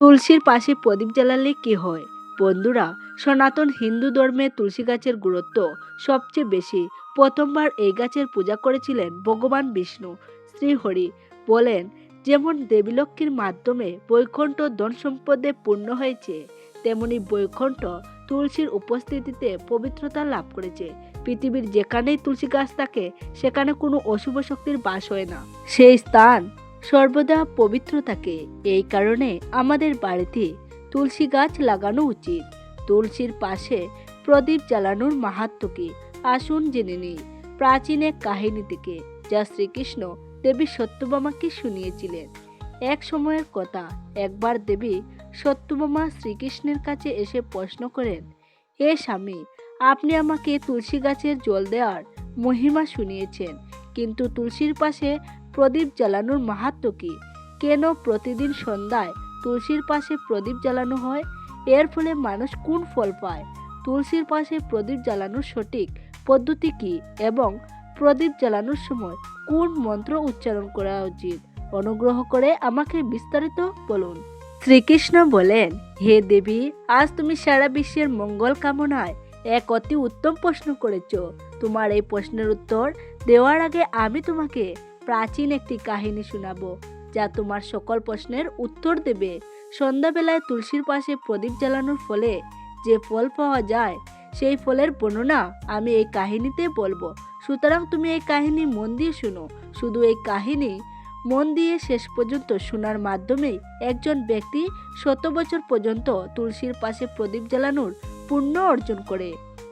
তুলসীর পাশে প্রদীপ জ্বালালে কি হয়? বন্ধুরা, সনাতন হিন্দু ধর্মে তুলসী গাছের গুরুত্ব সবচেয়ে বেশি। প্রথমবার এই গাছের পূজা করেছিলেন ভগবান বিষ্ণু শ্রীহরি বলেন, যেমন দেবীলক্ষ্মীর মাধ্যমে বৈকুণ্ঠ ধন সম্পদে পূর্ণ হয়েছে, তেমনি বৈকুণ্ঠ তুলসীর উপস্থিতিতে পবিত্রতা লাভ করেছে। পৃথিবীর যেখানেই তুলসী গাছ থাকে, সেখানে কোনো অশুভ শক্তির বাস হয় না। সেই স্থান সর্বদা পবিত্র থাকে এই কারণে আমাদের বাড়িতে তুলসী গাছ লাগানো উচিত। তুলসীর পাশে প্রদীপ জ্বালানোর মাহাত্ম কি আসুন জেনে নিই। প্রাচীন এক কাহিনী থেকে, যা শ্রীকৃষ্ণ দেবী সত্যভামাকে শুনিয়েছিলেন। এক সময়ের কথা, একবার দেবী সত্যবামা শ্রীকৃষ্ণের কাছে এসে প্রশ্ন করেন, হে স্বামী, আপনি আমাকে তুলসী গাছের জল দেওয়ার মহিমা শুনিয়েছেন, কিন্তু তুলসীর পাশে প্রদীপ জ্বালানোর মাহাত্ম কি? কেন প্রতিদিন সন্ধ্যায় তুলসীর পাশে প্রদীপ জ্বালানো হয়? এর ফলে মানুষ কোন ফল পায়? তুলসীর পাশে প্রদীপ জ্বালানোর সঠিক পদ্ধতি কি? এবং প্রদীপ জ্বালানোর সময় কোন মন্ত্র উচ্চারণ করা উচিত? অনুগ্রহ করে আমাকে বিস্তারিত বলুন। শ্রীকৃষ্ণ বলেন, হে দেবী, আজ তুমি সারা বিশ্বের মঙ্গল কামনায় এক অতি উত্তম প্রশ্ন করেছ। তোমার এই প্রশ্নের উত্তর দেওয়ার আগে আমি তোমাকে প্রাচীন একটি কাহিনী শোনাবো, যা তোমার সকল প্রশ্নের উত্তর দেবে। সন্ধ্যাবেলায় তুলসীর পাশে প্রদীপ জ্বালানোর ফলে যে ফল পাওয়া যায়, সেই ফলের বর্ণনা আমি এই কাহিনীতে বলব। সুতরাং তুমি এই কাহিনী মন দিয়ে শুনো। শুধু এই কাহিনী মন দিয়ে শেষ পর্যন্ত শোনার মাধ্যমেই একজন ব্যক্তি শত বছর পর্যন্ত তুলসীর পাশে প্রদীপ জ্বালানোর পুণ্য অর্জন করে।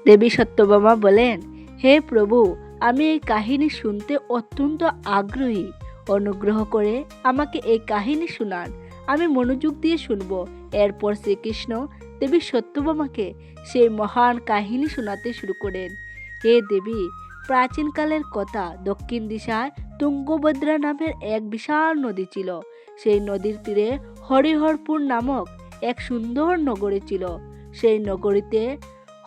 দেবী সত্যভামা বলেন, হে প্রভু আমি এই কাহিনী শুনতে অত্যন্ত আগ্রহী। অনুগ্রহ করে আমাকে এই কাহিনী শোনান। আমি মনোযোগ দিয়ে শুনব। এরপর শ্রীকৃষ্ণ দেবী সত্যভামাকে সেই মহান কাহিনী শোনাতে শুরু করেন। হে দেবী, প্রাচীনকালের কথা দক্ষিণ দিশায় তুঙ্গভদ্রা নামের এক বিশাল নদী ছিল। সেই নদীর তীরে হরিহরপুর নামক এক সুন্দর নগরী ছিল। সেই নগরীতে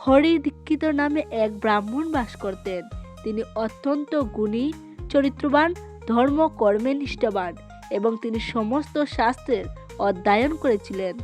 হরি দীক্ষিত নামে এক ব্রাহ্মণ বাস করতেন। তিনি অত্যন্ত গুণী, চরিত্রবান ধর্ম কর্মে নিষ্ঠাবান এবং তিনি সমস্ত শাস্ত্রের অধ্যয়ন করেছিলেন।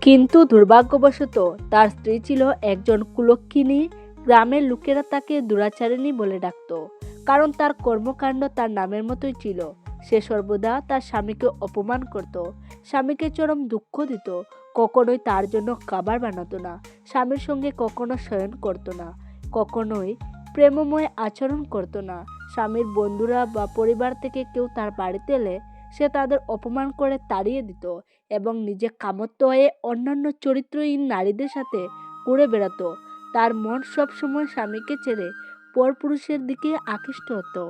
কিন্তু দুর্ভাগ্যবশত তার স্ত্রী ছিল একজন কুলক্ষিনী গ্রামের লোকেরা তাকে দুরাচারিণী বলে ডাকত। কারণ তার কর্মকাণ্ড তার নামের মতোই ছিল। সে সর্বদা তার স্বামীকে অপমান করত। স্বামীকে চরম দুঃখ দিত। কখনোই তার জন্য খাবার বানাতো না। স্বামীর সঙ্গে কখনো শয়ন করতো না। কখনোই প্রেমময় আচরণ করতো না। স্বামীর বন্ধুরা বা পরিবার থেকে কেউ তার বাড়িতে এলে সে তাদের অপমান করে তাড়িয়ে দিত এবং নিজে কামত্ব হয়ে অন্যান্য চরিত্রহীন নারীদের সাথে ঘুরে বেড়াতো। তার মন সবসময় স্বামীকে ছেড়ে পরপুরুষের দিকে আকৃষ্ট হতো।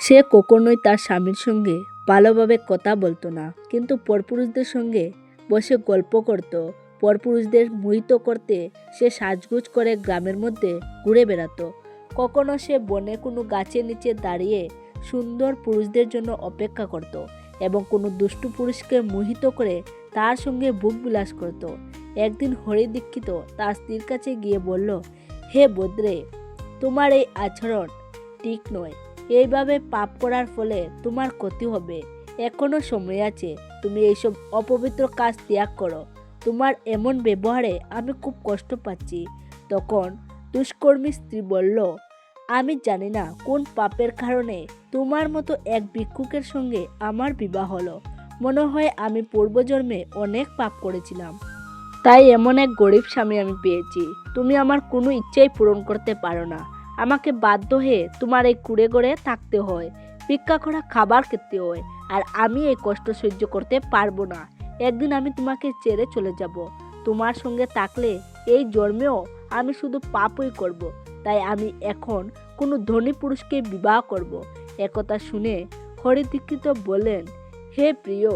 সে কখনোই তার স্বামীর সঙ্গে ভালোভাবে কথা বলতো না, কিন্তু পরপুরুষদের সঙ্গে বসে গল্প করত। পরপুরুষদের মোহিত করতে সে সাজগুজ করে গ্রামের মধ্যে ঘুরে বেড়াতো। কখনো সে বনে কোনো গাছের নিচে দাঁড়িয়ে সুন্দর পুরুষদের জন্য অপেক্ষা করত এবং কোনো দুষ্টু পুরুষকে মোহিত করে তার সঙ্গে বুক বিলাস করত। একদিন হরি দীক্ষিত তার স্ত্রীর কাছে গিয়ে বলল, হে বদ্রে, তোমার এই আচরণ ঠিক নয়। এইভাবে পাপ করার ফলে তোমার ক্ষতি হবে। এখনও সময় আছে, তুমি এইসব অপবিত্র কাজ ত্যাগ করো। তোমার এমন ব্যবহারে আমি খুব কষ্ট পাচ্ছি। তখন দুষ্কর্মী স্ত্রী বলল, আমি জানি না কোন পাপের কারণে তোমার মতো এক ভিক্ষুকের সঙ্গে আমার বিবাহ হলো। মনে হয় আমি পূর্বজন্মে অনেক পাপ করেছিলাম। তাই এমন এক গরিব স্বামী আমি পেয়েছি। তুমি আমার কোনো ইচ্ছাই পূরণ করতে পারো না। আমাকে বাধ্য হয়ে তোমার এই কুড়ে গড়ে থাকতে হয়। ভিক্ষা করা খাবার খেতে হয়। আর আমি এই কষ্ট সহ্য করতে পারব না। একদিন আমি তোমাকে ছেড়ে চলে যাব। তোমার সঙ্গে থাকলে এই জন্মেও আমি শুধু পাপই করব। তাই আমি এখন কোনো ধনী পুরুষকে বিবাহ করব। একথা শুনে হরিদীক্ষিত বলেন হে প্রিয়,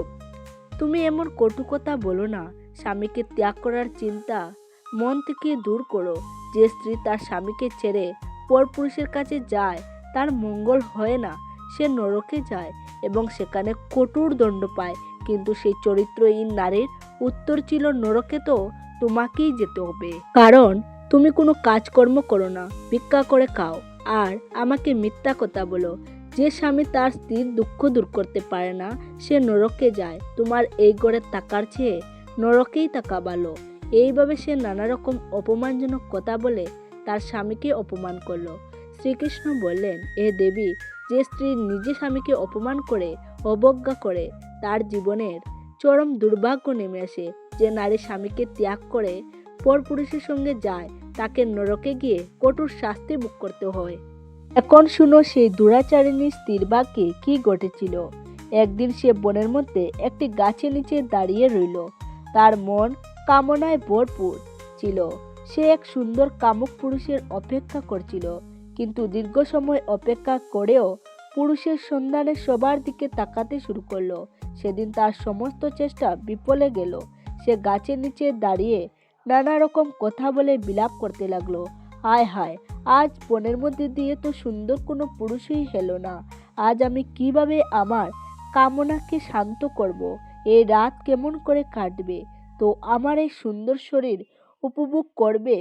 তুমি এমন কটু কথা বলো না স্বামীকে ত্যাগ করার চিন্তা মন থেকে দূর করো যে স্ত্রী তার স্বামীকে ছেড়ে পরপুরুষের কাছে যায়, তার মঙ্গল হয় না সে নরকে যায় এবং সেখানে কটুর দণ্ড পায় কিন্তু সেই চরিত্রহীন নারীর উত্তর ছিল নরকে তো তোমাকেই যেতে হবে কারণ তুমি কোনো কাজকর্ম করো না, ভিক্ষা করে খাও। আর আমাকে মিথ্যা কথা বলো, যে স্বামী তার স্ত্রীর দুঃখ দূর করতে পারে না, সে নরকে যায়। তোমার এই গড়ে তাকার চেয়ে নরকেই তাকাবালো এইভাবে সে নানা রকম অপমানজনক কথা বলে তার স্বামীকে অপমান করল। শ্রীকৃষ্ণ বললেন, এ দেবী, যে স্ত্রী নিজে স্বামীকে অপমান করে, অবজ্ঞা করে, তার জীবনের চরম দুর্ভাগ্য নেমে আসে। যে নারী স্বামীকে ত্যাগ করে পরপুরুষের সঙ্গে যায়। তাকে নরকে গিয়ে কঠোর শাস্তি ভোগ করতে হয়। এখন শুনো সেই দুরাচারিণী স্ত্রীর ভাগ্যে কি ঘটেছিল। একদিন সে বনের মধ্যে একটি গাছের নিচে দাঁড়িয়ে রইল। তার মন কামনায় ভরপুর ছিল। সে এক সুন্দর কামুক পুরুষের অপেক্ষা করছিল। কিন্তু দীর্ঘ সময় অপেক্ষা করেও পুরুষের সন্ধানে সবার দিকে তাকাতে শুরু করল। সেদিন তার সমস্ত চেষ্টা বিফলে গেল। সে গাছের নিচে দাঁড়িয়ে নানা রকম কথা বলে বিলাপ করতে লাগল। হায় হায়, আজ বনের মধ্যে দিয়ে তো সুন্দর কোনো পুরুষই হেলো না। আজ আমি কীভাবে আমার কামনাকে শান্ত করব? এই রাত কেমন করে কাটবে? তো আমার এই সুন্দর শরীর উপভোগ করবে?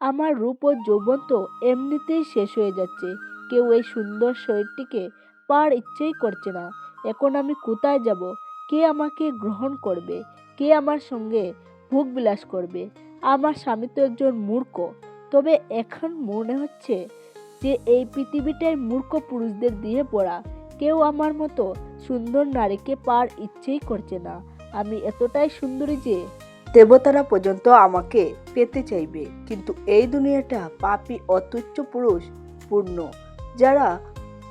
আমার রূপ ও যৌবন তো এমনিতেই শেষ হয়ে যাচ্ছে। কেউ এই সুন্দর শরীরটিকে পার ইচ্ছেই করছে না। এখন আমি কোথায় যাব? কে আমাকে গ্রহণ করবে? কে আমার সঙ্গে ভোগ বিলাস করবে? আমার স্বামী তো একজন মূর্খ। তবে এখন মনে হচ্ছে যে এই পৃথিবীটাই মূর্খ পুরুষদের দিয়ে পড়া। কেউ আমার মতো সুন্দর নারীকে পার ইচ্ছেই করছে না। আমি এতটাই সুন্দরী যে দেবতারা পর্যন্ত আমাকে পেতে চাইবে। কিন্তু এই দুনিয়াটা পাপি, অতুচ্ছ পুরুষ পূর্ণ, যারা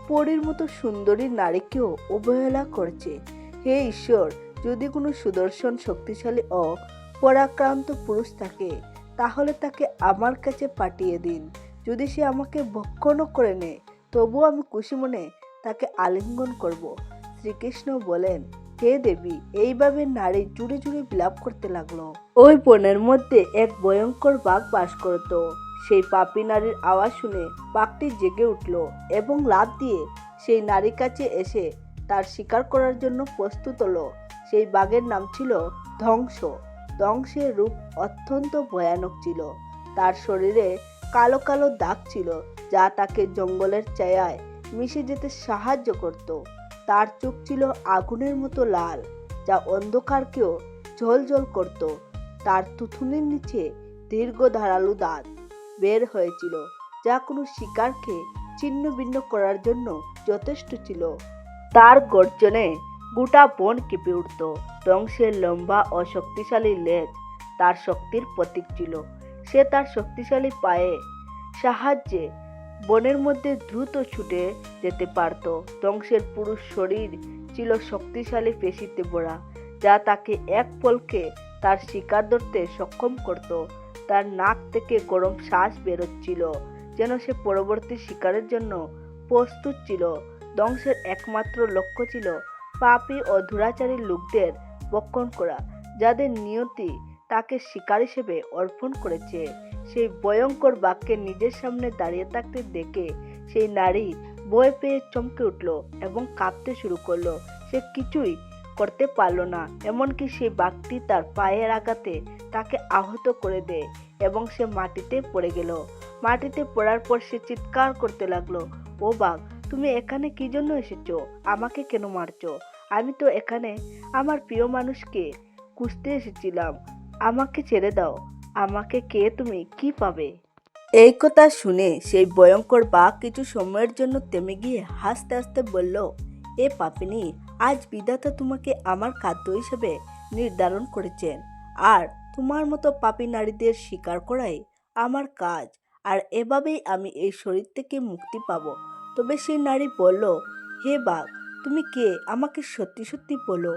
পরীর মতো সুন্দরী নারীকেও অবহেলা করছে। হে ঈশ্বর, যদি কোনো সুদর্শন শক্তিশালী ও পরাক্রান্ত পুরুষ থাকে, তাহলে তাকে আমার কাছে পাঠিয়ে দিন। যদি সে আমাকে ভক্ষণও করে নেয়, তবুও আমি খুশি মনে তাকে আলিঙ্গন করব। শ্রীকৃষ্ণ বলেন, হে দেবী, এইভাবে নারী জুড়ে জুড়ে বিলাপ করতে লাগল। ওই বনের মধ্যে এক ভয়ঙ্কর বাঘ বাস করত। সেই পাপী নারীর আওয়াজ শুনে বাঘটি জেগে উঠল এবং লাফ দিয়ে সেই নারীর কাছে এসে তার শিকার করার জন্য প্রস্তুত হলো। সেই বাঘের নাম ছিল ধ্বংস। ধ্বংসের রূপ অত্যন্ত ভয়ানক ছিল। তার শরীরে কালো কালো দাগ ছিল, যা তাকে জঙ্গলের ছায়ায় মিশে যেতে সাহায্য করত। তার চোখ ছিল আগুনের মতো লাল, যা অন্ধকারকেও ঝলঝল করত। তার তুথুনির নিচে দীর্ঘ ধারালো দাঁত বের হয়েছিল, যা কোনো শিকারকে ছিন্ন ভিন্ন করার জন্য যথেষ্ট ছিল। তার গর্জনে গোটা বন কেঁপে উঠত। ধ্বংসের লম্বা ও শক্তিশালী লেজ তার শক্তির প্রতীক ছিল। সে তার শক্তিশালী পায়ে সাহায্যে বনের মধ্যে দ্রুত ছুটে যেতে পারত। ধ্বংসের পুরুষ শরীর ছিল শক্তিশালী পেশিতে ভরা যা তাকে এক পলকে তার শিকার ধরতে সক্ষম করত। তার নাক থেকে গরম শ্বাস বেরোচ্ছিল, যেন সে পরবর্তী শিকারের জন্য প্রস্তুত ছিল। ধ্বংসের একমাত্র লক্ষ্য ছিল পাপী ও দুরাচারী লোকদের বক্ষণ করা, যাদের নিয়তি তাকে শিকার হিসেবে অর্পণ করেছে। সেই ভয়ঙ্কর বাক্যে নিজের সামনে দাঁড়িয়ে থাকতে দেখে সেই নারী ভয় পেয়ে চমকে উঠল এবং কাঁপতে শুরু করল। সে কিছুই করতে পারল না, এমনকি সেই বাঘটি তার পায়ের আঘাতে তাকে আহত করে দেয় এবং সে মাটিতে পড়ে গেল। মাটিতে পড়ার পর সে চিৎকার করতে লাগল, ও বাঘ, তুমি এখানে কি জন্য এসেছ? আমাকে কেন মারছো? আমি তো এখানে আমার প্রিয় মানুষকে খুঁজতে এসেছিলাম। আমাকে ছেড়ে দাও। আমাকে কে তুমি? কি পাবে? এই কথা শুনে সেই ভয়ঙ্কর বাঘ কিছু সময়ের জন্য থেমে গিয়ে হাসতে হাসতে বলল, এ পাপিনি, আজ বিধাতা তোমাকে আমার খাদ্য হিসেবে নির্ধারণ করেছেন। আর তোমার মতো পাপী নারীদের স্বীকার করাই আমার কাজ। আর এভাবেই আমি এই শরীর থেকে মুক্তি পাব। তবে সেই নারী বলল, হে বাঘ তুমি কে? আমাকে সত্যি সত্যি বলো।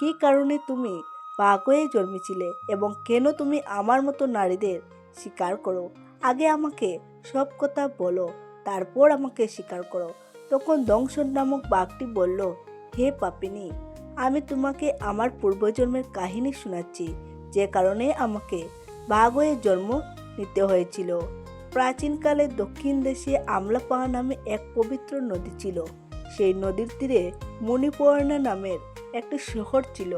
কী কারণে তুমি বাঘ হয়ে জন্মেছিলে এবং কেন তুমি আমার মতো নারীদের স্বীকার করো? আগে আমাকে সব কথা বলো, তারপর আমাকে স্বীকার করো। তখন দংশন নামক বাঘটি বলল, হে পাপিনী, আমি তোমাকে আমার পূর্বজন্মের কাহিনী শোনাচ্ছি, যে কারণে আমাকে বাঘ হয়ে জন্ম নিতে হয়েছিল। প্রাচীনকালে দক্ষিণ দেশে আমলাপাহা নামে এক পবিত্র নদী ছিল। সেই নদীর তীরে মণিপর্ণা নামের একটি শহর ছিল।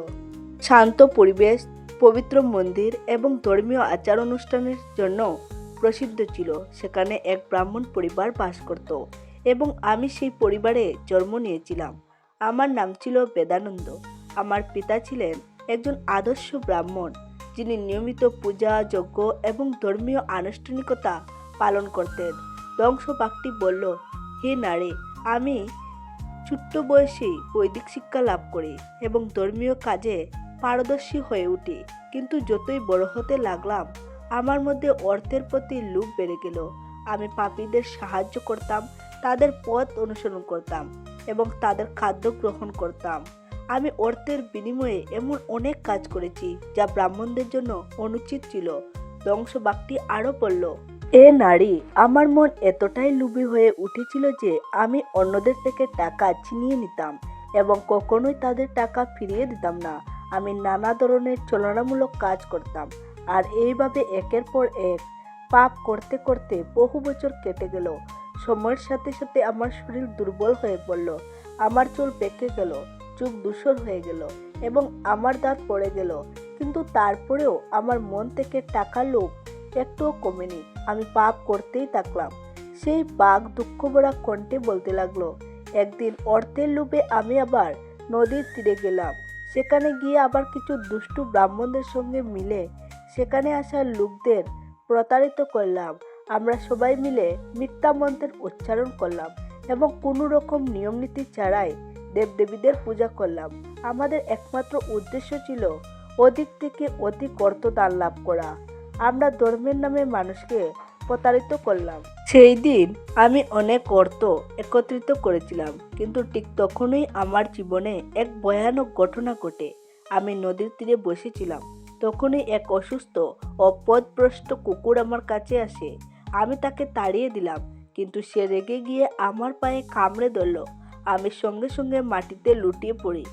শান্ত পরিবেশ, পবিত্র মন্দির এবং ধর্মীয় আচার অনুষ্ঠানের জন্য প্রসিদ্ধ ছিল। সেখানে এক ব্রাহ্মণ পরিবার বাস করত এবং আমি সেই পরিবারে জন্ম নিয়েছিলাম। আমার নাম ছিল বেদানন্দ। আমার পিতা ছিলেন একজন আদর্শ ব্রাহ্মণ, যিনি নিয়মিত পূজা, যজ্ঞ এবং ধর্মীয় আনুষ্ঠানিকতা পালন করতেন। ধ্বংস বাঘটি বলল, হে নারী, আমি ছোট্ট বয়সেই বৈদিক শিক্ষা লাভ করি এবং ধর্মীয় কাজে পারদর্শী হয়ে উঠি। কিন্তু যতই বড় হতে লাগলাম, আমার মধ্যে অর্থের প্রতি লোভ বেড়ে গেল। আমি পাপীদের সাহায্য করতাম, তাদের পথ অনুসরণ করতাম এবং তাদের খাদ্য গ্রহণ করতাম। আমি অর্থের বিনিময়ে এমন অনেক কাজ করেছি যা ব্রাহ্মণদের জন্য অনুচিত ছিল। ধ্বংস বাক্যটি আরও বলল এ নারী, আমার মন এতটাই লুবি হয়ে উঠেছিল যে আমি অন্যদের থেকে টাকা ছিনিয়ে নিতাম এবং কখনোই তাদের টাকা ফিরিয়ে দিতাম না। আমি নানা ধরনের চলনামূলক কাজ করতাম আর এইভাবে একের পর এক পাপ করতে করতে বহু বছর কেটে গেল। সময়ের সাথে সাথে আমার শরীর দুর্বল হয়ে পড়ল, আমার চুল পেকে গেল, চোখ দূষণ হয়ে গেল এবং আমার দাঁত পড়ে গেল। কিন্তু তারপরেও আমার মন থেকে টাকা লোভ একটুও কমেনি। আমি পাপ করতেই থাকলাম। সেই বাঘ দুঃখ ভরা কণ্ঠে বলতে লাগল, একদিন অর্থের লোভে আমি আবার নদীর তীরে গেলাম। সেখানে গিয়ে আবার কিছু দুষ্টু ব্রাহ্মণদের সঙ্গে মিলে সেখানে আসা লোকদের প্রতারিত করলাম। আমরা সবাই মিলে মিথ্যা মন্ত্রের উচ্চারণ করলাম এবং কোনো রকম নিয়ম নীতি ছাড়াই দেবদেবীদের পূজা করলাম। আমাদের একমাত্র উদ্দেশ্য ছিল অধিক থেকে অধিক অর্থ দান লাভ করা। আমরা ধর্মের নামে মানুষকে প্রতারিত করলাম। সেই দিন আমি অনেক অর্থ একত্রিত করেছিলাম, কিন্তু ঠিক তখনই আমার জীবনে এক ভয়ানক ঘটনা ঘটে। আমি নদীর তীরে বসেছিলাম, তখনই এক অসুস্থ ও পথভ্রষ্ট কুকুর আমার কাছে আসে। আমি তাকে তাড়িয়ে দিলাম, কিন্তু সে রেগে গিয়ে আমার পায়ে কামড়ে ধরল। আমি সঙ্গে সঙ্গে মাটিতে লুটিয়ে পড়ি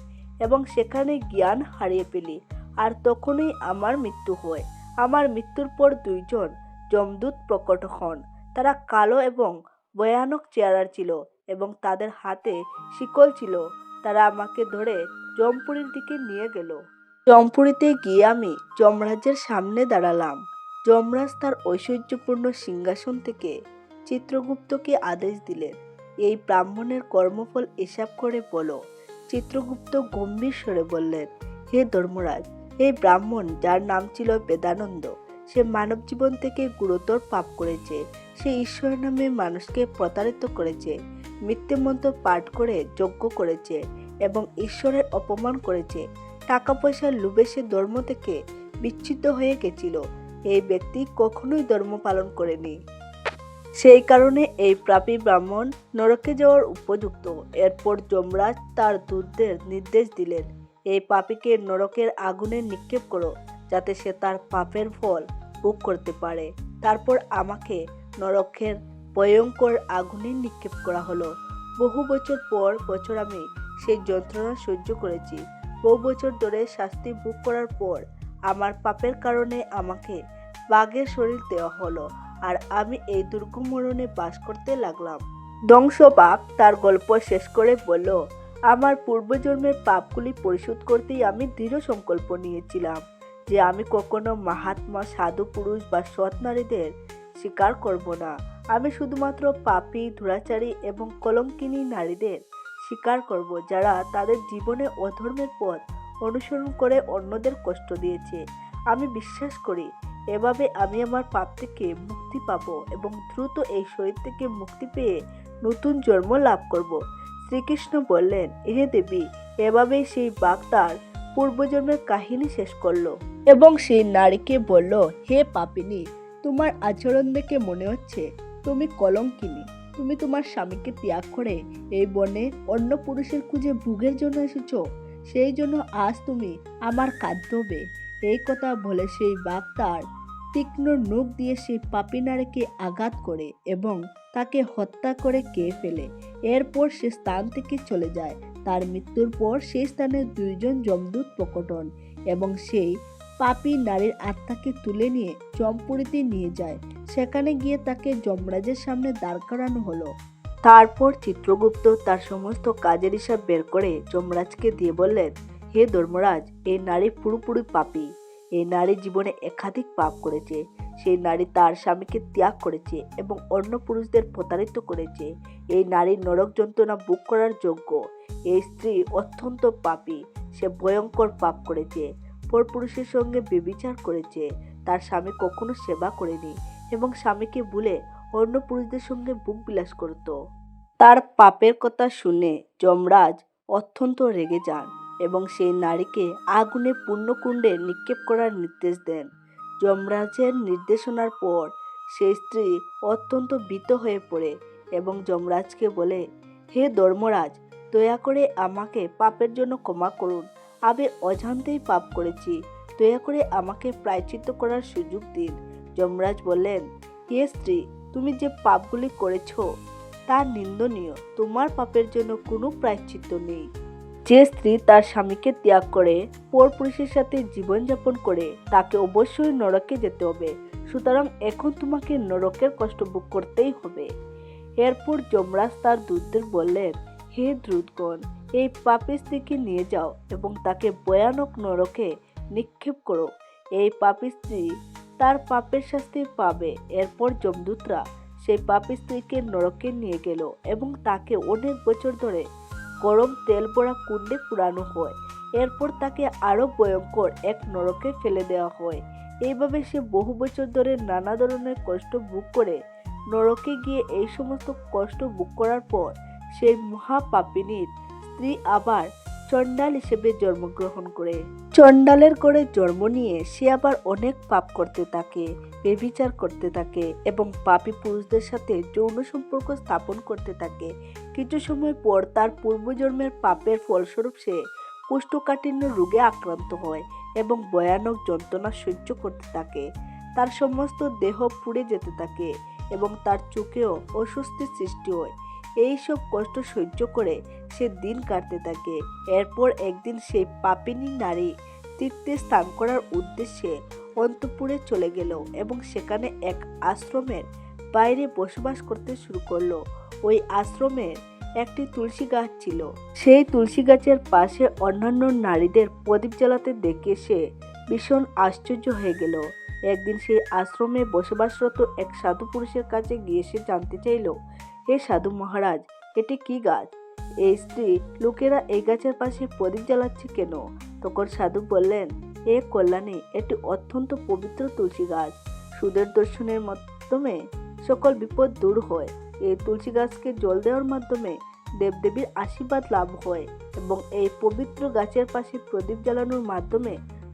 এবং সেখানে জ্ঞান হারিয়ে ফেলি, আর তখনই আমার মৃত্যু হয়। আমার মৃত্যুর পর দুইজন যমদূত প্রকট হন। তারা কালো এবং ভয়ানক চেহারার ছিল এবং তাদের হাতে শিকল ছিল। তারা আমাকে ধরে জমপুরীর দিকে নিয়ে গেল। জমপুরিতে গিয়ে আমি যমরাজের সামনে দাঁড়ালাম। যমরাজ তার ঐশ্বর্যপূর্ণ সিংহাসন থেকে চিত্রগুপ্তকে আদেশ দিলেন এই ব্রাহ্মণের কর্মফল হিসাব করে বলো। চিত্রগুপ্ত গম্ভীর স্বরে বললেন, হে ধর্মরাজ এই ব্রাহ্মণ, যার নাম ছিল বেদানন্দ, সে মানব জীবন থেকে গুরুতর পাপ করেছে। সে ঈশ্বর নামে মানুষকে প্রতারিত করেছে, মিথ্যে মন্ত্র পাঠ করে যজ্ঞ করেছে এবং ঈশ্বরের অপমান করেছে। টাকা পয়সার লোভে সে ধর্ম থেকে বিচ্ছিন্ন হয়ে গেছিল। এই ব্যক্তি কখনোই ধর্ম পালন করেনি। সেই কারণে এই প্রাপী ব্রাহ্মণ নরকে যাওয়ার উপযুক্ত। এরপর যমরাজ তার দূতদের নির্দেশ দিলেন এই পাপীকে নরকের আগুনে নিক্ষেপ করো, যাতে সে তার পাপের ফল ভোগ করতে পারে। তারপর আমাকে নরকের ভয়ঙ্কর আগুনে নিক্ষেপ করা হলো। বহু বছর পর বছর আমি সেই যন্ত্রণা সহ্য করেছি। বহু বছর ধরে শাস্তি ভোগ করার পর আমার পাপের কারণে আমাকে বাঘের শরীর দেওয়া হলো আর আমি এই দুর্গমরণে বাস করতে লাগলাম। ধ্বংস বাঘ তার গল্প শেষ করে বলল আমার পূর্বজন্মের পাপগুলি পরিশোধ করতেই আমি দৃঢ় সংকল্প নিয়েছিলাম যে আমি কখনো মাহাত্মা, সাধু পুরুষ বা সৎ নারীদের স্বীকার করব না। আমি শুধুমাত্র পাপী, দুরাচারী এবং কলঙ্কিনী নারীদের স্বীকার করব যারা তাদের জীবনে অধর্মের পথ অনুসরণ করে অন্যদের কষ্ট দিয়েছে। আমি বিশ্বাস করি, এভাবে আমি আমার পাপ থেকে মুক্তি পাবো এবং দ্রুত এই শরীর থেকে মুক্তি পেয়ে নতুন জন্ম লাভ করব। শ্রীকৃষ্ণ বললেন হে দেবী, এভাবেই সেই বাঘ তার পূর্বজন্মের কাহিনী শেষ করল এবং সেই নারীকে বলল, হে পাপিনী, তোমার আচরণ দেখে মনে হচ্ছে তুমি কলঙ্কিনী। তুমি তোমার স্বামীকে ত্যাগ করে এই বনে অন্য পুরুষের খুঁজে ভুগের জন্য এসেছ। সেই জন্য আজ তুমি আমার কাঁদতে হবে এই কথা বলে সেই বাঘ তার তীক্ষ্ণ নখ দিয়ে সেই পাপি নারীকে আঘাত করে এবং তাকে হত্যা করে খেয়ে ফেলে। এরপর সে স্থান থেকে চলে যায়। তার মৃত্যুর পর সেই স্থানে দুইজন যমদূত প্রকট হন এবং সেই পাপী নারীর আত্মাকে তুলে নিয়ে জমপুরিতে নিয়ে যায়। সেখানে গিয়ে তাকে যমরাজের সামনে দাঁড় করানো হলো। তারপর চিত্রগুপ্ত তার সমস্ত কাজের হিসাব বের করে যমরাজকে দিয়ে বললেন, হে ধর্মরাজ এই নারী পুরোপুরি পাপী। এই নারী জীবনে একাধিক পাপ করেছে। সেই নারী তার স্বামীকে ত্যাগ করেছে এবং অন্য পুরুষদের প্রতারিত করেছে। এই নারী নরক যন্ত্রণা বুক করার যোগ্য। এই স্ত্রী অত্যন্ত পাপী, সে ভয়ঙ্কর পাপ করেছে। পরপুরুষের সঙ্গে বেবিচার করেছে। তার স্বামী কখনো সেবা করেনি এবং স্বামীকে ভুলে অন্য পুরুষদের সঙ্গে বুক বিলাস করত। তার পাপের কথা শুনে যমরাজ অত্যন্ত রেগে যান এবং সেই নারীকে আগুনে পূর্ণকুণ্ডে নিক্ষেপ করার নির্দেশ দেন। যমরাজের নির্দেশনার পর সেই স্ত্রী অত্যন্ত ভীত হয়ে পড়ে এবং যমরাজকে বলে, হে ধর্মরাজ, দয়া করে আমাকে পাপের জন্য ক্ষমা করুন। আমি অজান্তেই পাপ করেছি। দয়া করে আমাকে প্রায়চিত্ত করার সুযোগ দিন। যমরাজ বললেন, হে স্ত্রী, তুমি যে পাপগুলি করেছ, তা নিন্দনীয়। তোমার পাপের জন্য কোনো প্রায়শ্চিত্ত নেই। যে স্ত্রী তার স্বামীকে ত্যাগ করে পরপুরুষের সাথে জীবনযাপন করে, তাকে অবশ্যই নরকে যেতে হবে। সুতরাং এখন তোমাকে নরকের কষ্ট ভোগ করতেই হবে। এরপর যমরাজ তার দূতদের বললেন, হে দ্রুতগণ এই পাপী স্ত্রীকে নিয়ে যাও এবং তাকে ভয়ানক নরকে নিক্ষেপ করো। এই পাপী স্ত্রী তার পাপের শাস্তি পাবে। এরপর যমদূতরা সেই পাপী স্ত্রীকে নরকে নিয়ে গেল এবং তাকে অনেক বছর ধরে গরম তেল পড়া কুণ্ডে পুরানো হয়। এরপর তাকে আরও ভয়ঙ্কর এক নরকে ফেলে দেওয়া হয়। এইভাবে সে বহু বছর ধরে নানা ধরনের কষ্ট ভোগ করে। নরকে গিয়ে এই সমস্ত কষ্ট ভোগ করার পর সেই মহাপাপিনীর স্ত্রী আবার চণ্ডাল হিসেবে জন্মগ্রহণ করে। চণ্ডালের করে জন্ম নিয়ে সে আবার অনেক পাপ করতে থাকে, বেবিচার করতে থাকে এবং পাপী পুরুষদের সাথে যৌন সম্পর্ক স্থাপন করতে থাকে। কিছু সময় পর তার পূর্বজন্মের পাপের ফলস্বরূপ সে কোষ্ঠকাঠিন্য রোগে আক্রান্ত হয় এবং ভয়ানক যন্ত্রণা সহ্য করতে থাকে। তার সমস্ত দেহ পুড়ে যেতে থাকে এবং তার চোখেও অস্বস্তির সৃষ্টি হয়। এই সব কষ্ট সহ্য করে সে দিন কাটতে থাকে। এরপর একদিন সেই পাপিনী নারী তীর্থে স্নান করার উদ্দেশ্যে অন্তপুরে চলে গেল এবং সেখানে এক আশ্রমের বাইরে বসবাস করতে শুরু করল। ওই আশ্রমের একটি তুলসী গাছ ছিল। সেই তুলসী গাছের পাশে অন্যান্য নারীদের প্রদীপ জ্বালাতে দেখে সে ভীষণ আশ্চর্য হয়ে গেল। একদিন সেই আশ্রমে বসবাসরত এক সাধু পুরুষের কাছে গিয়ে সে জানতে চাইল হে সাধু মহারাজ, এটি কি গাছ? এই স্ত্রী লোকেরা এই গাছের পাশে প্রদীপ জ্বালাচ্ছে কেন? তখন সাধু বললেন এ কল্যাণী, এটি অত্যন্ত পবিত্র তুলসী গাছ। সুদের দর্শনের মাধ্যমে সকল বিপদ দূর হয়। এই তুলসী গাছকে জল দেওয়ার মাধ্যমে দেবদেবীর আশীর্বাদ লাভ হয় এবং এই পবিত্র গাছের পাশে প্রদীপ জ্বালানোর মাধ্যমে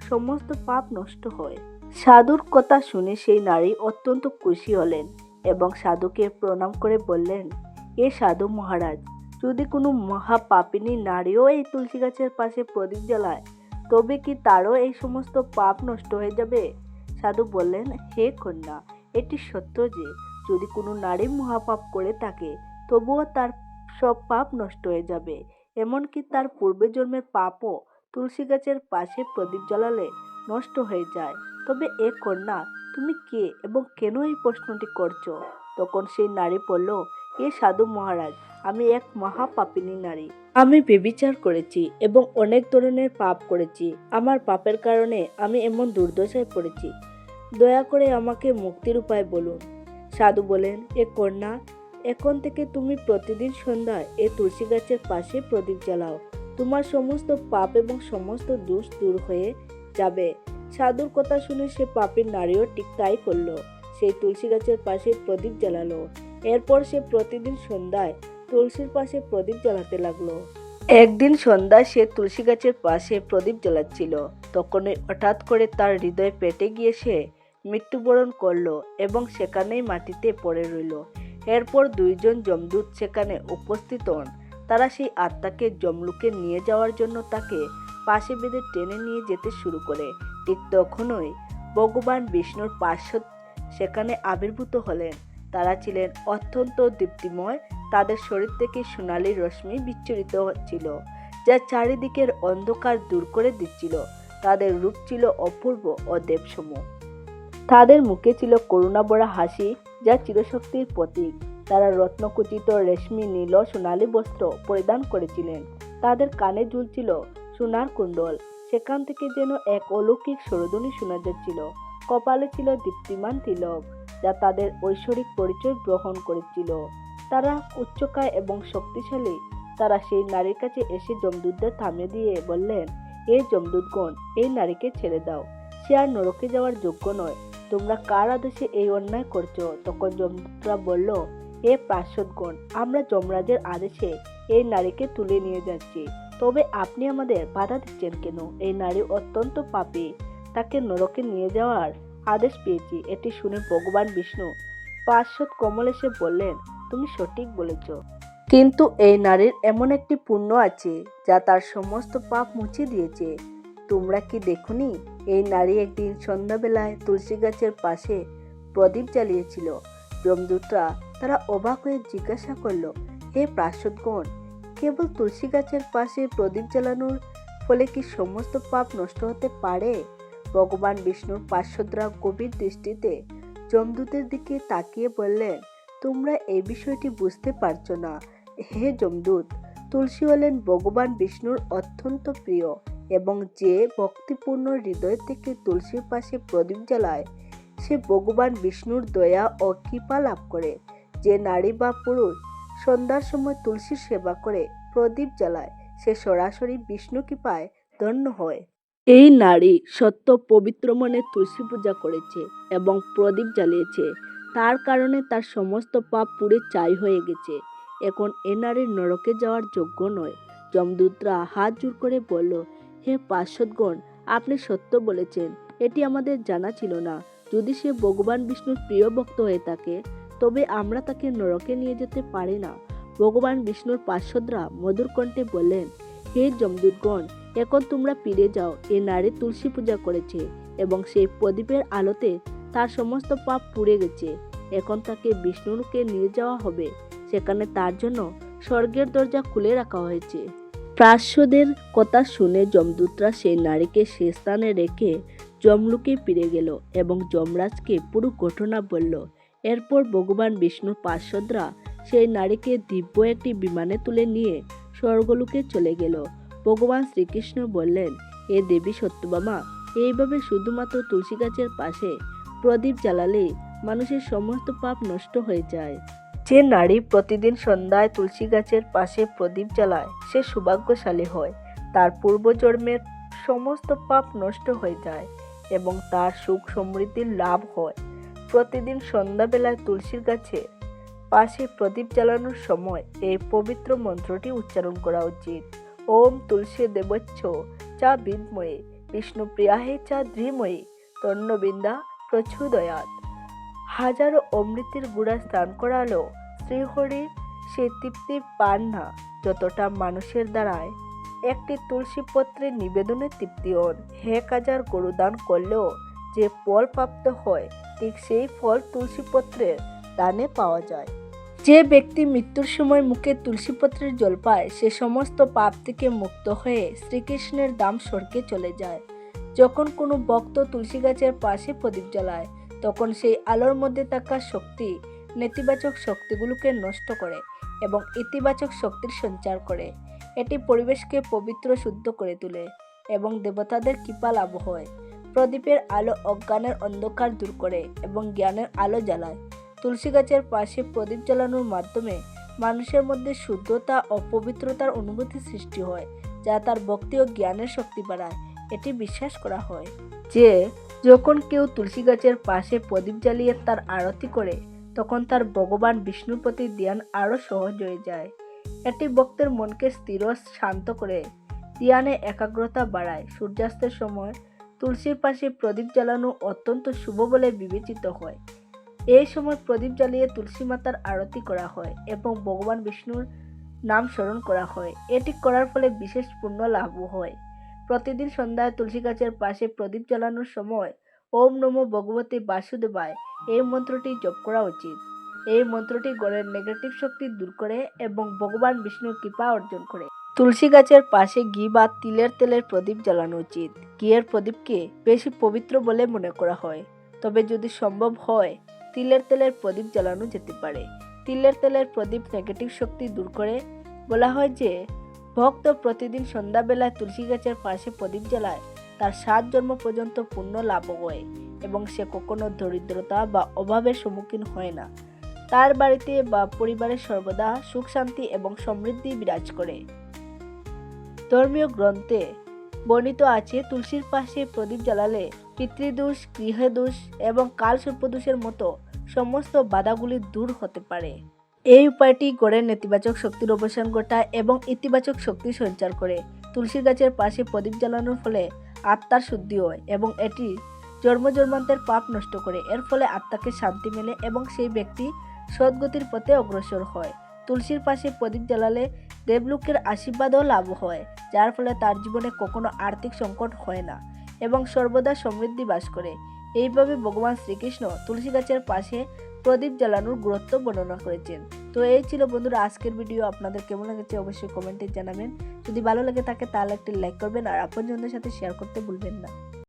সমস্ত পাপ নষ্ট হয়। সাধুর কথা শুনে সেই নারী অত্যন্ত খুশি হলেন। এবং সাধুকে প্রণাম করে বললেন এ সাধু মহারাজ, যদি কোনো মহাপাপিনী নারীও এই তুলসী গাছের পাশে প্রদীপ জ্বালায়, তবে কি তারও এই সমস্ত পাপ নষ্ট হয়ে যাবে? সাধু বললেন, হে কন্যা, এটি সত্য যে, যদি কোনো নারী মহাপাপ করে থাকে, তবুও তার সব পাপ নষ্ট হয়ে যাবে। এমনকি তার পূর্বজন্মের পাপও তুলসী গাছের পাশে প্রদীপ জ্বালালে নষ্ট হয়ে যায়। তবে এ কন্যা তুমি কে এবং কেন এই প্রশ্নটি করছ? তখন সেই নারী বলল এ সাধু মহারাজ, আমি এক মহাপাপিনী নারী। আমি বেবিচার করেছি এবং অনেক ধরনের পাপ করেছি। আমার পাপের কারণে আমি এমন দুর্দশায় পড়েছি। দয়া করে আমাকে মুক্তির উপায় বলুন। সাধু বলেন এ কন্যা, এখন থেকে তুমি প্রতিদিন সন্ধ্যায় এ তুলসী গাছের পাশে প্রদীপ জ্বালাও। তোমার সমস্ত পাপ এবং সমস্ত দোষ দূর হয়ে যাবে। সাধুর কথা শুনে সে পাপের নারীও ঠিক তাই করল। সেই তুলসী গাছের পাশে প্রদীপ জ্বালালো। এরপর সে প্রতিদিন সন্ধ্যায় তুলসীর পাশে প্রদীপ জ্বালাতে লাগল। একদিন সন্ধ্যায় সে তুলসী গাছের পাশে প্রদীপ জ্বালাচ্ছিল। তখনই হঠাৎ করে তার হৃদয় পেটে গিয়ে সে মৃত্যুবরণ করল এবং সেখানেই মাটিতে পড়ে রইল। এরপর দুইজন যমদূত সেখানে উপস্থিত হন। তারা সেই আত্মাকে যমলুকে নিয়ে যাওয়ার জন্য তাকে পাশে বেঁধে টেনে নিয়ে যেতে শুরু করে। ঠিক তখনই ভগবান বিষ্ণুর পার্শ্বদ সেখানে আবির্ভূত হলেন। তারা ছিলেন অত্যন্ত দীপ্তিময়। তাদের শরীর থেকে সোনালি রশ্মি বিচ্ছুরিত হচ্ছিল যা চারিদিকের অন্ধকার দূর করে দিচ্ছিল। তাদের রূপ ছিল অপূর্ব ও দেবসম তাদের মুখে ছিল করুণা ভরা হাসি, যা চিরশক্তির প্রতীক। তারা রত্নকুচিত রেশমি, নীল সোনালী বস্ত্র পরিধান করেছিলেন। তাদের কানে ঝুলছিল সোনার কুণ্ডল। সেখান থেকে যেন এক অলৌকিক সরোদনী শোনা যাচ্ছিল। কপালে ছিল দীপ্তিমান তিলক, যা তাদের ঐশ্বরিক পরিচয় গ্রহণ করেছিল। তারা উচ্চকায় এবং শক্তিশালী, তারা সেই নারীর কাছে এসে জমদূতদের থামিয়ে দিয়ে বললেন, হে যমদূতগণ, এই নারীকে ছেড়ে দাও। সে আর নরকে যাওয়ার যোগ্য নয়। তোমরা কার আদেশে এই অন্যায় করছ? তখন যমদূতরা বলল এ পার্শ্বদগণ, আমরা যমরাজের আদেশে এই নারীকে তুলে নিয়ে যাচ্ছি। তবে আপনি আমাদের বাধা দিচ্ছেন কেন? এই নারী অত্যন্ত পাপী। তাকে নরকে নিয়ে যাওয়ার আদেশ পেয়েছি, এটি শুনে ভগবান বিষ্ণু পার্শ্বদ কমল এসে বললেন, তুমি সঠিক বলেছ। কিন্তু এই নারীর এমন একটি পুণ্য আছে, যা তার সমস্ত পাপ মুছে দিয়েছে। তোমরা কি দেখুনি, এই নারী একদিন সন্ধ্যাবেলায় তুলসী গাছের পাশে প্রদীপ জ্বালিয়েছিল। যমদূতরা তারা অবাক হয়ে জিজ্ঞাসা করল, হে প্রাসদগণ কেবল তুলসী গাছের পাশে প্রদীপ জ্বালানোর ফলে কি সমস্ত পাপ নষ্ট হতে পারে? ভগবান বিষ্ণুর পার্শ্বদরা গভীর দৃষ্টিতে যমদূতের দিকে তাকিয়ে বললেন, তোমরা এই বিষয়টি বুঝতে পারছ না। হে যমদূত, তুলসী হলেন ভগবান বিষ্ণুর অত্যন্ত প্রিয় এবং যে ভক্তিপূর্ণ হৃদয় থেকে তুলসীর পাশে প্রদীপ জ্বালায়, সে ভগবান বিষ্ণুর দয়া ও কৃপা লাভ করে। যে নারী বা পুরুষ সন্ধ্যার সময় তুলসীর সেবা করে প্রদীপ জ্বালায়। সে সরাসরি বিষ্ণু কৃপায় ধন্য হয়। এই নারী সত্য পবিত্র মনে তুলসী পূজা করেছে এবং প্রদীপ জ্বালিয়েছে। তার কারণে তার সমস্ত পাপ পুড়ে চাই হয়ে গেছে। এখন এ নারীর নরকে যাওয়ার যোগ্য নয়। যমদূতরা হাত জোর করে বলল, হে পার্শ্বদগণ, আপনি সত্য বলেছেন। এটি আমাদের জানা ছিল না। যদি সে ভগবান বিষ্ণুর প্রিয় ভক্ত হয়ে থাকে তবে আমরা তাকে নরকে নিয়ে যেতে পারি না। ভগবান বিষ্ণুর পার্শ্বদরা মধুর কণ্ঠে বললেন, হে যমদূতগণ, এখন তোমরা ফিরে যাও। এ নারী তুলসী পূজা করেছে এবং সেই প্রদীপের আলোতে তার সমস্ত পাপ পুড়ে গেছে। এখন তাকে বিষ্ণুকে নিয়ে যাওয়া হবে। সেখানে তার জন্য স্বর্গের দরজা খুলে রাখা হয়েছে। প্রাস্যদের কথা শুনে যমদূতরা সেই নারীকে সে স্থানে রেখে যমলুকে ফিরে গেল এবং যমরাজকে পুরো ঘটনা বলল এরপর ভগবান বিষ্ণুর পার্শ্বদরা সেই নারীকে দিব্য একটি বিমানে তুলে নিয়ে স্বর্গলোকে চলে গেল। ভগবান শ্রীকৃষ্ণ বললেন এ দেবী সত্যবামা, এইভাবে শুধুমাত্র তুলসী গাছের পাশে প্রদীপ জ্বালালেই মানুষের সমস্ত পাপ নষ্ট হয়ে যায়। যে নারী প্রতিদিন সন্ধ্যায় তুলসী গাছের পাশে প্রদীপ জ্বালায়, সে সৌভাগ্যশালী হয়। তার পূর্বজন্মের সমস্ত পাপ নষ্ট হয়ে যায় এবং তার সুখ সমৃদ্ধির লাভ হয়। প্রতিদিন সন্ধ্যাবেলায় তুলসীর গাছে পাশে প্রদীপ জ্বালানোর সময় এই পবিত্র মন্ত্রটি উচ্চারণ করা উচিত। ওম তুলসী দেবচ্ছ, চা বিদ্ময়ে বিষ্ণুপ্রিয়াহে চা ধীময়ে তন্নবিন্দা প্রচুদয়াত হাজারো অমৃতের গুড়া স্নান করালো শ্রীহরি সে তৃপ্তি পান না যতটা মানুষের দ্বারায়। একটি তুলসী পত্রের নিবেদনে তৃপ্তি হন। এক হাজার গরুদান করলেও যে ফল প্রাপ্ত হয় ঠিক সেই ফল তুলসী পত্রের দানে পাওয়া যায়। যে ব্যক্তি মৃত্যুর সময় মুখে তুলসী পত্রের জল পায়, সে সমস্ত পাপ থেকে মুক্ত হয়ে শ্রীকৃষ্ণের দাম স্বর্গে চলে যায়। যখন কোনো ভক্ত তুলসী গাছের পাশে প্রদীপ জ্বালায়, তখন সেই আলোর মধ্যে থাকা শক্তি নেতিবাচক শক্তিগুলোকে নষ্ট করে এবং ইতিবাচক শক্তির সঞ্চার করে। এটি পরিবেশকে পবিত্র, শুদ্ধ করে তোলে এবং দেবতাদের কৃপা লাভ হয়। প্রদীপের আলো অজ্ঞানের অন্ধকার দূর করে এবং জ্ঞানের আলো জ্বালায়। তুলসী গাছের পাশে প্রদীপ জ্বালানোর মাধ্যমে মানুষের মধ্যে শুদ্ধতা ও পবিত্রতার অনুভূতি সৃষ্টি হয়, যা তার ভক্তি ও জ্ঞানের শক্তি বাড়ায়। এটি বিশ্বাস করা হয় যে, যখন কেউ তুলসী গাছের পাশে প্রদীপ জ্বালিয়ে তার আরতি করে, তখন তার ভগবান বিষ্ণুর প্রতি ধ্যান আরও সহজ হয়ে যায়। এটি ভক্তের মনকে স্থির শান্ত করে, ধ্যানে একাগ্রতা বাড়ায়। সূর্যাস্তের সময় তুলসীর পাশে প্রদীপ জ্বালানো অত্যন্ত শুভ বলে বিবেচিত হয়। এই সময় প্রদীপ জ্বালিয়ে তুলসী মাতার আরতি করা হয় এবং ভগবান বিষ্ণুর নাম স্মরণ করা হয়। এটি করার ফলে বিশেষ পুণ্য লাভও হয়। প্রতিদিন সন্ধ্যায় তুলসী গাছের পাশে প্রদীপ জ্বালানোর সময় ওম নমো ভগবতী বাসুদেবায় এই মন্ত্রটি জপ করা উচিত। এই মন্ত্রটি গড়ের নেগেটিভ শক্তি দূর করে এবং ভগবান বিষ্ণুর কৃপা অর্জন করে। তুলসী গাছের পাশে ঘি বা তিলের তেলের প্রদীপ জ্বালানো উচিত। ঘিয়ের প্রদীপকে বেশি পবিত্র বলে মনে করা হয়। তবে যদি সম্ভব হয়, তিলের তেলের প্রদীপ জ্বালানো যেতে পারে। তিলের তেলের প্রদীপ নেগেটিভ শক্তি দূর করে। বলা হয় যে, ভক্ত প্রতিদিন সন্ধ্যাবেলায় তুলসী গাছের পাশে প্রদীপ জ্বালায়, তার সাত জন্ম পর্যন্ত পুণ্য লাভ হয় এবং সে কখনো দরিদ্রতা বা অভাবের সম্মুখীন হয় না। তার বাড়িতে বা পরিবারে সর্বদা সুখ শান্তি এবং সমৃদ্ধি বিরাজ করে। ধর্মীয় গ্রন্থে বর্ণিত আছে, তুলসীর পাশে প্রদীপ জ্বালালে পিতৃদোষ, গৃহদোষ এবং কাল সর্পদোষের মতো সমস্ত বাধাগুলি দূর হতে পারে। এই উপায়টি গড়ের নেতিবাচক শক্তির অবসান ঘটায় এবং ইতিবাচক শক্তি সঞ্চার করে। তুলসী গাছের পাশে প্রদীপ জ্বালানোর ফলে আত্মার শুদ্ধি হয় এবং এটি জন্ম জন্মান্তের পাপ নষ্ট করে। এর ফলে আত্মাকে শান্তি মেলে এবং সেই ব্যক্তি সদ্গতির পথে অগ্রসর হয়। তুলসীর পাশে প্রদীপ জ্বালালে দেবলোকের আশীর্বাদও লাভ হয়, যার ফলে তার জীবনে কখনো আর্থিক সংকট হয় না এবং সর্বদা সমৃদ্ধি বাস করে। এইভাবে ভগবান শ্রীকৃষ্ণ তুলসী গাছের পাশে প্রদীপ জ্বালানোর গুরুত্ব বর্ণনা করেছেন। তো এই ছিল বন্ধুরা আজকের ভিডিও আপনাদের কেমন লেগেছে অবশ্যই কমেন্টে জানাবেন। যদি ভালো লাগে থাকে তাহলে একটি লাইক করবেন আর আপনজনদের সাথে শেয়ার করতে ভুলবেন না।